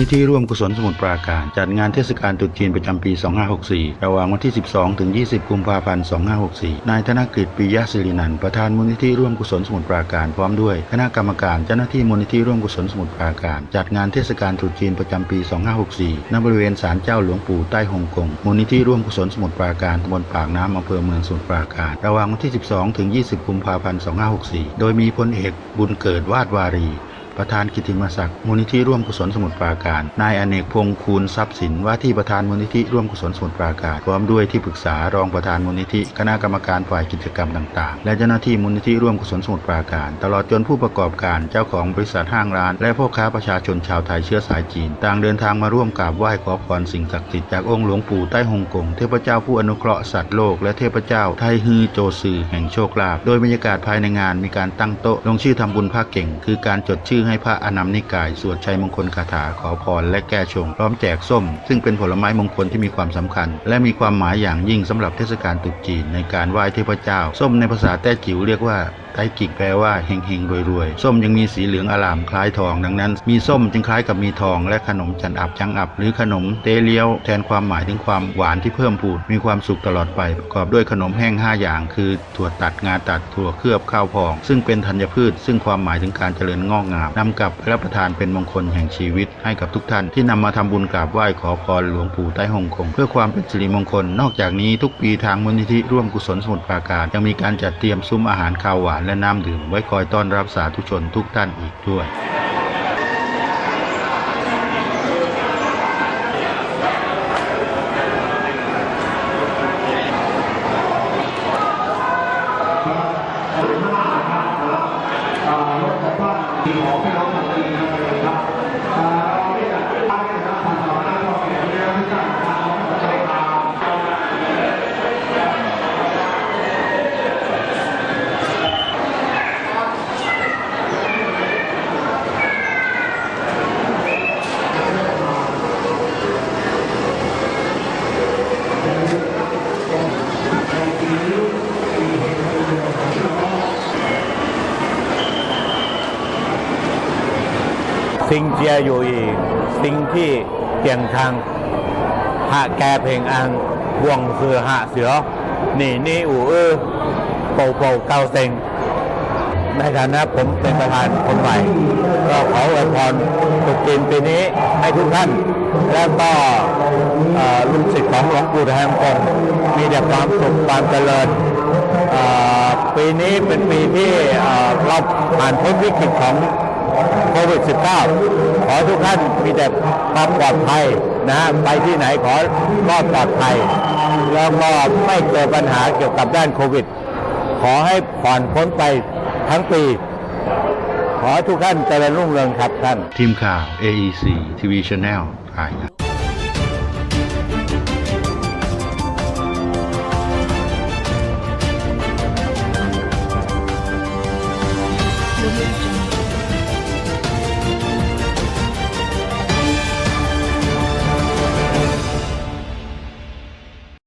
นิธิร่วมกุศลสมุทรปราการ จัดงานเทศกาลตรุษจีนประจำปี 2564 ระหว่างวันที่ 12 ถึง 20 กุมภาพันธ์ 2564 นายธนกฤษปิยศิรินันท์ประธานมูลนิธิร่วมกุศลสมุทรปราการ พร้อมด้วยคณะกรรมการเจ้าหน้าที่มูลนิธิร่วมกุศลสมุทรปราการ จัดงานเทศกาลตรุษจีนประจำปี 2564 ณ บริเวณศาลเจ้าหลวงปู่ใต้ฮงกง มูลนิธิร่วมกุศลสมุทรปราการตำบลปากน้ำอำเภอเมืองสมุทรปราการ ระหว่างวันที่ 12 ถึง 20 กุมภาพันธ์ 2564 โดยมีพลเอกบุญเกิดวาดวารี ประธานกิติมศักดิ์มูลนิธิร่วมกุศลสมุทรปราการ นายอเนกพงษ์คูณทรัพย์สินว่าที่ประธานมูลนิธิร่วมกุศลสมุทรปราการ พร้อมด้วยที่ปรึกษารองประธานมูลนิธิคณะกรรมการฝ่ายกิจกรรมต่างๆ และเจ้าหน้าที่มูลนิธิร่วมกุศลสมุทรปราการ ตลอดจนผู้ประกอบการเจ้าของบริษัทห้างร้าน และพ่อค้าประชาชนชาวไทยเชื้อสายจีน ต่างเดินทางมาร่วมกราบไหว้ขอพรสิ่งศักดิ์สิทธิ์จากองค์หลวงปู่ใต้ฮ่องกงเทพเจ้าผู้อนุเคราะห์สัตว์โลกและเทพเจ้าไทฮือโจซือแห่งโชคลาภโดยบรรยากาศภายในงานมีการตั้งโต๊ะลงชื่อทำบุญพระเก่ง คือการจดชื่อให้พระอนัมนิกาย สวดชัยมงคลคาถาขอพรและแก้ชง พร้อมแจกส้ม ซึ่งเป็นผลไม้มงคลที่มีความสำคัญ และมีความหมายอย่างยิ่งสำหรับเทศกาลตรุษจีนในการไหว้เทพเจ้า ส้มในภาษาแต้จิ๋วเรียกว่าไต้กิกแปลว่าเฮงเฮงรวยรวยส้มยังมีสีเหลืองอลามคล้ายทองดังนั้น มีส้มจึงคล้ายกับมีทอง และขนมจันอับจังอับ หรือขนมเตเลียว แทนความหมายถึงความหวานที่เพิ่มพูนมีความสุขตลอดไป ประกอบด้วยขนมแห้ง 5 อย่าง คือถั่วตัดงาตัดถั่วเคลือบข้าวพอง ซึ่งเป็นธัญพืช ซึ่งความหมายถึงการเจริญงอกงามนำกลับไปรับประทานเป็นมงคลแห่งชีวิตให้กับทุกท่านที่นำมาทำบุญกราบไหว้ขอพรหลวงปู่ใต้ฮ่องกงเพื่อความเป็นสิริมงคล นอกจากนี้ทุกปีทางมูลนิธิร่วมกุศลสมุทรปราการยังมีการจัดเตรียมซุ้มอาหารข้าวหวานและน้ำดื่มไว้คอยต้อนรับสาธุชนทุกท่านอีกด้วย พี่น้องพี่น้อง สิ่งเจียอยู่อีสิ่งที่เจียงทางหาแกเพลงอังวงคือหาเสือนี่นี่อู่เออโป่าป่เกาเซ็งในฐานะผมเป็นประธานคนใหม่ ก็ขออวยพรตุกินปีนี้ให้ทุกท่าน และก็ลูกศิษย์ของหลวงปู่แห่งคนมีแต่ความสุขความเจริญปีนี้เป็นปีที่เราผ่านพ้นวิกฤตของ โควิด -19 ขอทุกท่านมีแต่ความปลอดภัยนะฮะไปที่ไหนขอรอดปลอดภัย แล้วก็ไม่เกิดปัญหาเกี่ยวกับด้านโควิด ขอให้ผ่อนพ้นไปทั้งปี ขอทุกท่านเจริญรุ่งเรืองครับท่าน ทีมข่าว AEC TV Channel รายนะ